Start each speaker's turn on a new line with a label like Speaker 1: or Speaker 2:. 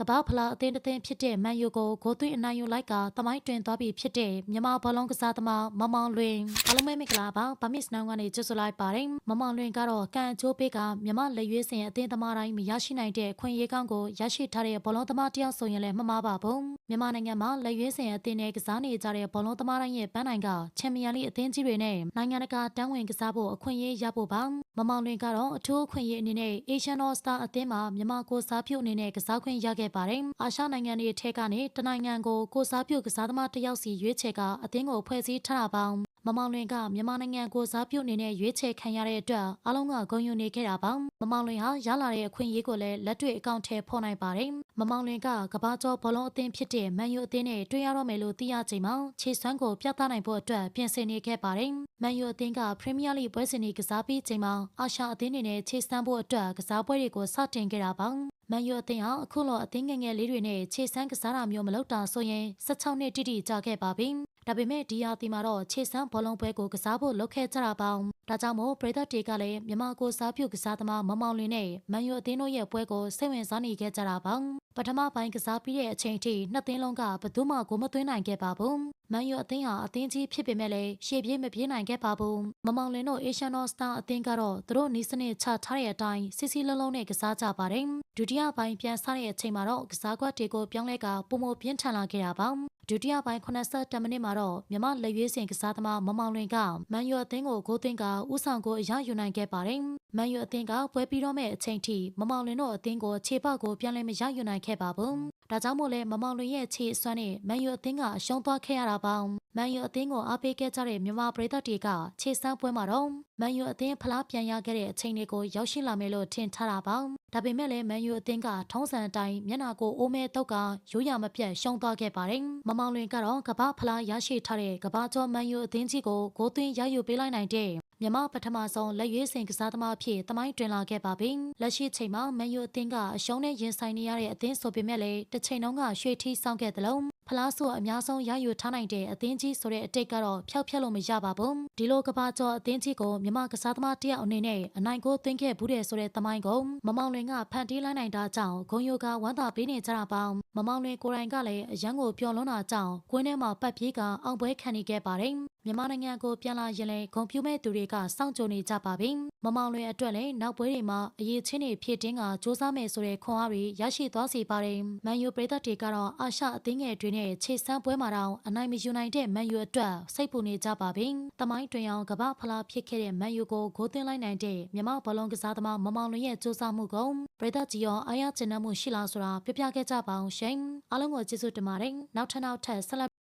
Speaker 1: ကပ္ဘာဖလားအသင်းတစ်သင်းဖြစ်တဲ့မန်ယူကိုဂိုးသွင်းအနိုင်ယူလိုက်ကသမိုင်းတွင်သွားပြီဖြစ်တဲ့မြန်မာဘောလုံးကစားသမားမင်မောင်လွင်အားလုံးပဲမင်္ဂလာပါဗမစ်စနောင်းကနေကြိုဆိုလိုက်ပါတယ်မင်မောင်လွင်ကတော့ကံအကျိုးပေးကမြန်မာလက်ရွေးစင်အသင်းသမားတိုင်းမရရှိနိုင်တဲ့အခွင့်အရေးကောင်းကိုရရှိထားတဲ့ဘောလုံးသမားတစ်ယောက်ဆိုရင်လည်းမမှားပါဘူးမြန်မာနိုင်ငံမှာလက်ရွေးစင်အသင်းနဲ့ကစားနေကြတဲ့ဘောလုံးသမားတိုင်းရဲ့ပန်းနိုင်ကချန်ပီယံလိအသင်းကြီးတွေနဲ့နိုင်ငံတကာတန်းဝင်ကစားဖို့အခွင့်အရေးရဖို့ပါမင်မောင်လွင်ကတော့အထူးအခွင့်အရေးအနေနဲ့ Asian All Star အသင်းမှာမြန်မာကိုစားပြုအနေနဲ့ကစားခွင့်ရခဲ့ပါတယ်အာရှနိုင်ငံတွေအထက်ကနေတနိုင်ငံကိုကိုစားပြုကစားသမားတစ်ယောက်စီရွေးချယ်ကအသင်းကိုဖွဲ့စည်းထားတာပါမမောင်လွင်ကမြန်မာနိုင်ငံကိုစားပြုအနေနဲ့ရွေးချယ်ခံရတဲ့အတွက်အားလုံးကဂုဏ်ယူနေခဲ့တာပါမမောင်လွင်ဟာရလာတဲ့အခွင့်အရေးကိုလည်းလက်တွေ့အကောင့်ထဲဖော်နိုင်ပါတယ်မမောင်လွင်ကကဘာကျော်ဘောလုံးအသင်းဖြစ်တဲ့မန်ယူအသင်းနဲ့တွေ့ရတော့မယ်လို့သိရချိန်မှာခြေစွမ်းကိုပြသနိုင်ဖို့အတွက်ပြင်ဆင်နေခဲ့ပါတယ်မန်ယူအသင်းကပရီးမီးယားလိပွဲစဉ်တွေကစားပြီးချိန်မှာအာရှအသင်းတွေနဲ့ခြေစမ်းဖို့အတွက်ကစားပွဲတွေကိုစတင်ခဲ့တာပါ မန်ယူအသင်းဟာအခုလောအသင်းငယ်ငယ်လေးတွေနဲ့ခြေစမ်းကစားတာမျိုးမလုပ်တာဆိုရင်16နှစ်တိတိကြာခဲ့ပါပြီ။ဒါပေမဲ့ဒီဟာဒီမှာတော့ခြေစမ်းဘောလုံးပွဲကိုကစားဖို့လုပ်ခဲ့ကြတာပါ။ဒါကြောင့်မို့ပရိသတ်တွေကလည်းမြန်မာကိုစားပြုကစားသမားမမောင်လင်းနဲ့မန်ယူအသင်းတို့ရဲ့ပွဲကိုစိတ်ဝင်စားနေခဲ့ကြတာပါ။ ပထမပိုင်းကစားပြီးတဲ့အချိန်ထိနှစ်သင်းလုံးကဘယ်သူမှကိုမသွင်းနိုင်ခဲ့ပါဘူး။မန်ယူအသင်းဟာအသင်းကြီးဖြစ်ပေမဲ့လည်းရှေ့ပြေးမပြေးနိုင်ခဲ့ပါဘူး။မမောင်လင်းတို့ Asian All Star အသင်းကတော့သူတို့နီးစနစ်ချထားတဲ့အတိုင်းစီစီလုံးလုံးနဲ့ကစားကြပါတယ်။ဒုတိယပိုင်းပြန်ဆတဲ့အချိန်မှာတော့ကစားကွက်တွေကိုပြောင်းလဲကပုံမပြင်းထန်လာခဲ့တာပါ ဒုတိယပိုင်း80မိနစ်မှာတော့မြမလက်ရွေးစင်ကစားသမားမမောင်လွင်ကမန်ယူအသင်းကိုဂိုးသွင်းကဥဆောင်ကိုအရယူနိုင်ခဲ့ပါတယ်။မန်ယူအသင်းကပွဲပြီးတော့မဲ့အချိန်ထိမမောင်လွင်တို့အသင်းကိုခြေပေါက်ကိုပြန်လည်မရယူနိုင်ခဲ့ပါဘူး။ ဒါကြောင့်မို့လဲမမောင်လွင်ရဲ့ခြေအစွမ်းနဲ့မန်ယူအသင်းကအရှုံးသွားခဲ့ရတာပါ။မန်ယူအသင်းကိုအားပေးခဲ့ကြတဲ့မြန်မာပရိသတ်တွေကခြေစမ်းပွဲမှာတော့မန်ယူအသင်းဖလားပြန်ရခဲ့တဲ့အချိန်တွေကိုရောက်ရှိလာမယ်လို့ထင်ထားတာပါ။ဒါပေမဲ့လည်းမန်ယူအသင်းကထုံးစံအတိုင်းမျက်နှာကိုအိုးမဲတုတ်ကရိုးရမပြတ်ရှုံးသွားခဲ့ပါတယ်။မမောင်လွင်ကတော့ကပ္ဘာဖလားရရှိထားတဲ့ကပ္ဘာကျော်မန်ယူအသင်းကြီးကိုဂိုးသွင်းရယူပေးလိုက်နိုင်တဲ့ မြန်မာပထမဆုံးလက်ရွေးစင်ကစားသမားအဖြစ်တမိုင်းတွင်လာခဲ့ပါပြီ။လက်ရှိချိန်မှာမန်ယူအသင်းကအရှုံးနဲ့ရင်ဆိုင်နေရတဲ့အသင်းဆိုပေမဲ့လည်းတစ်ချိန်လုံးကရွှေထီးဆောင်ခဲ့သလုံးဖလားဆိုအများဆုံးရယူထားနိုင်တဲ့အသင်းကြီးဆိုတဲ့အတိတ်ကတော့ဖျောက်ဖျက်လို့မရပါဘူးဒီလိုကဘာကျော်အသင်းကြီးကိုမြန်မာကစားသမားတယောက်အနေနဲ့အနိုင်ကိုသွင်းခဲ့ဘူးတဲ့ဆိုတဲ့သမိုင်းကိုမမောင်လွင်ကဖန်တီးလိုက်နိုင်တာကြောင့်ဂုံယိုကဝမ်းသာပေးနေကြတာပါမမောင်လွင်ကိုယ်တိုင်ကလည်းအရန်ကိုပျော်လွန်းတာကြောင့်ကွင်းထဲမှာပတ်ပြေးကအောင်ပွဲခံနေခဲ့ပါတယ်မြန်မာနိုင်ငံကိုပြန်လာရင်လည်းဂုံပြူမဲ့သူတွေကစောင့်ကြိုနေကြပါပြီ။မမောင်လွင်အတွက်လည်းနောက်ပွဲတွေမှာအရေးချင်းတွေဖြစ်တင်းကစူးစမ်းမယ်ဆိုတဲ့ခွန်အားတွေရရှိသွားစေပါတယ်။မန်ယူပရိသတ်တွေကတော့အာရှအသင်းငယ်တွေနဲ့ခြေစမ်းပွဲမှာတော့အနိုင်မယူနိုင်တဲ့မန်ယူအတွက်စိတ်ပူနေကြပါပြီ။တမိုင်းတွင်အောင်ကမ္ဘာဖလားဖြစ်ခဲ့တဲ့မန်ယူကိုဂိုးသွင်းလိုက်နိုင်တဲ့မြန်မာဘောလုံးကစားသမားမမောင်လွင်ရဲ့စူးစမ်းမှုကိုပရိသတ်ကြီးရောအားရကျဉ်းနှံ့မှုရှိလားဆိုတာပြပြခဲ့ကြပါအောင်ရှင်။အားလုံးကိုကျေးဇူးတင်ပါတယ်။နောက်ထပ်နောက်ထပ်ဆက်လက်